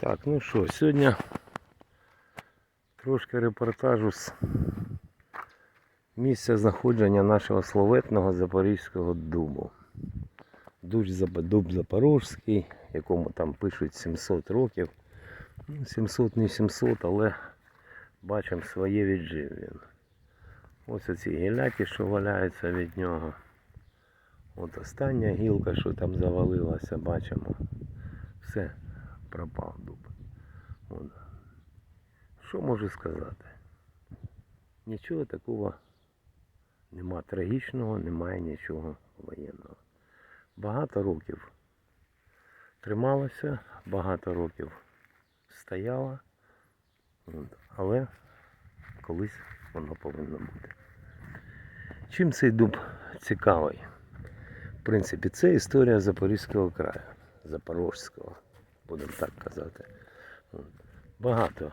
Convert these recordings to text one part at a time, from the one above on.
Так, ну що, сьогодні трошки репортажу з місця знаходження нашого славетного Запорізького дубу. Дуб, Запорожський, якому там пишуть 700 років. Ну, 700 не 700, але бачимо своє віджив він. Ось оці гіляки, що валяються від нього. От остання гілка, що там завалилася, бачимо. Все, пропав дуб. От. Що можу сказати? Нічого такого нема трагічного, немає нічого воєнного. Багато років трималося, багато років стояла, але колись воно повинно бути. Чим цей дуб цікавий? В принципі, це історія Запорізького краю, Запорожського, будемо так казати. Багато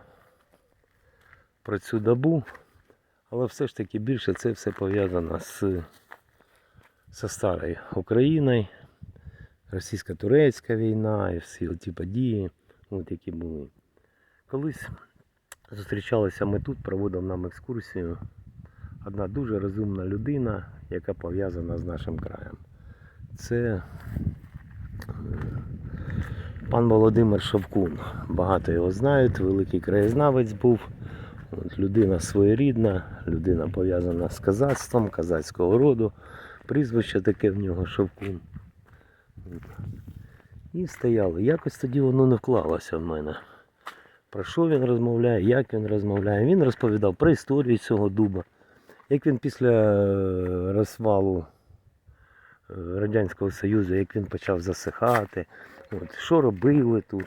про цю добу, але все ж таки більше це все пов'язано з, зі старою Україною, російсько-турецька війна і всі ті події, от, які були. Колись зустрічалися ми тут, проводив нам екскурсію. Одна дуже розумна людина, яка пов'язана з нашим краєм. Це е, пан Володимир Шовкун. Багато його знають, великий краєзнавець був. От, людина своєрідна, людина пов'язана з казацтвом, казацького роду. Прізвище таке в нього Шовкун. І стояли. Якось тоді воно не вклалося в мене. Про що він розмовляє, як він розмовляє. Він розповідав про історію цього дуба, як він після е, розвалу е, Радянського Союзу, як він почав засихати, от, що робили тут.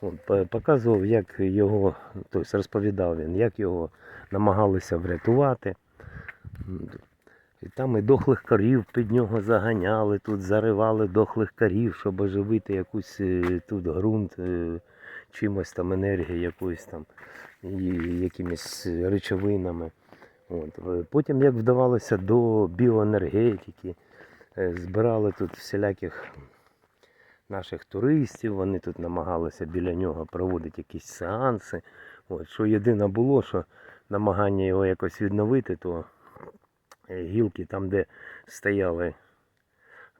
От, показував, як його, тобто розповідав він, як його намагалися врятувати. І там і дохлих корів під нього заганяли, тут заривали дохлих корів, щоб оживити якусь е, тут ґрунт е, чимось там, енергією якоюсь там, і якимись речовинами. От. Потім як вдавалося до біоенергетики, е, збирали тут всіляких наших туристів, вони тут намагалися біля нього проводити якісь сеанси. От. Що єдине було, що намагання його якось відновити, то е, гілки там, де стояли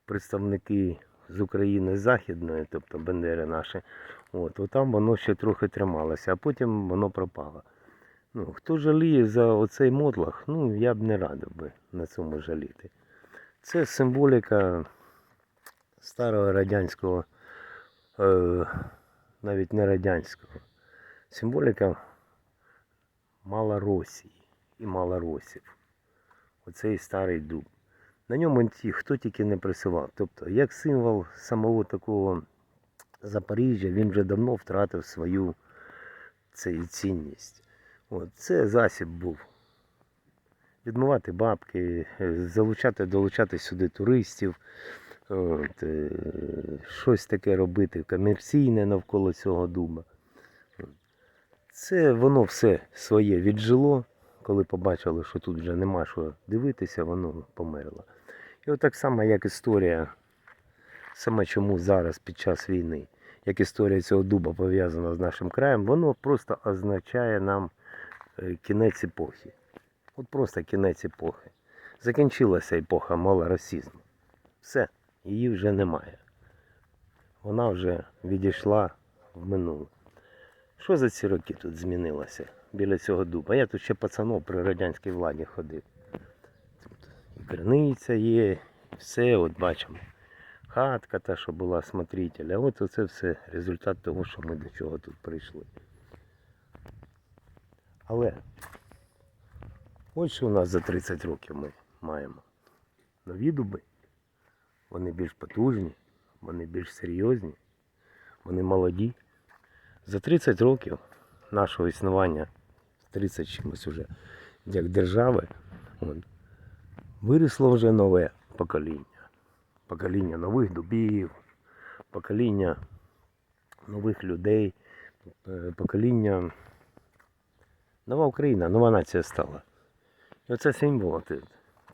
представники з України Західної, тобто Бендери наші, от, от там воно ще трохи трималося, а потім воно пропало. Ну, хто жаліє за оцей мотлах, ну я б не радив би на цьому жаліти. Це символіка старого радянського, е, навіть не радянського. Символіка Малоросії і малоросів. Оцей старий дуб. На ньому ті, хто тільки не присував. Тобто, як символ самого такого Запоріжжя, він вже давно втратив свою цей, цінність. От, це засіб був. Відмивати бабки, залучати, долучати сюди туристів, от, е, щось таке робити комерційне навколо цього дуба. Це воно все своє віджило, коли побачили, що тут вже нема що дивитися, воно померло. І от так само, як історія, саме чому зараз під час війни, як історія цього дуба пов'язана з нашим краєм, воно просто означає нам е, кінець епохи. От просто кінець епохи. Закінчилася епоха малоросізму. Все, її вже немає. Вона вже відійшла в минуле. Що за ці роки тут змінилося біля цього дуба? Я тут ще пацанов при радянській владі ходив. Тут і криниця є, і все, от бачимо. Хатка та, що була смотрителя. От це все результат того, що ми до чого тут прийшли. Але ось що у нас за 30 років ми маємо. Нові дуби. Вони більш потужні, вони більш серйозні, вони молоді. За 30 років нашого існування, 30 чимось уже, як держави, виросло вже нове покоління. Покоління нових дубів, покоління нових людей, е, покоління. Нова Україна, нова нація стала. І оце символ.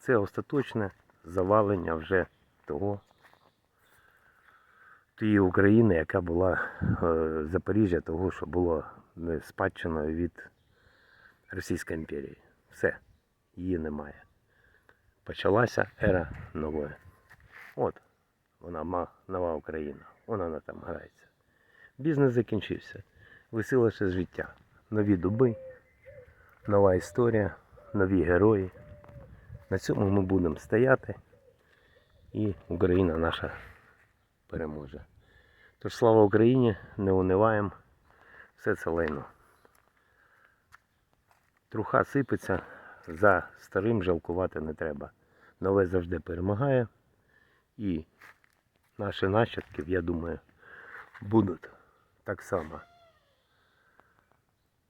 Це остаточне завалення вже того, тієї України, яка була е, Запоріжжя, того, що було е, спадщиною від Російської імперії. Все, її немає. Почалася ера нової. От вона нова Україна. Вона там грається. Бізнес закінчився. Веселіше життя. Нові дуби, нова історія, нові герої. На цьому ми будемо стояти. І Україна наша переможе. Тож слава Україні, не униваємо. Все це лайно. Труха сипеться, за старим жалкувати не треба. Нове завжди перемагає. І наші нащадки, я думаю, будуть так само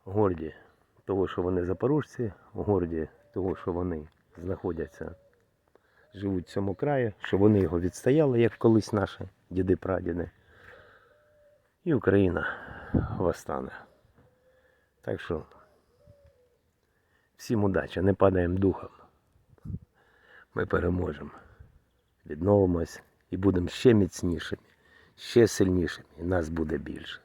горді того, що вони запорожці, горді того, що вони знаходяться, живуть в цьому краї, що вони його відстояли, як колись наші діди-прадіди. І Україна восстане. Так що всім удачі, не падаємо духом. Ми переможемо, відновимось і будемо ще міцнішими, ще сильнішими, і нас буде більше.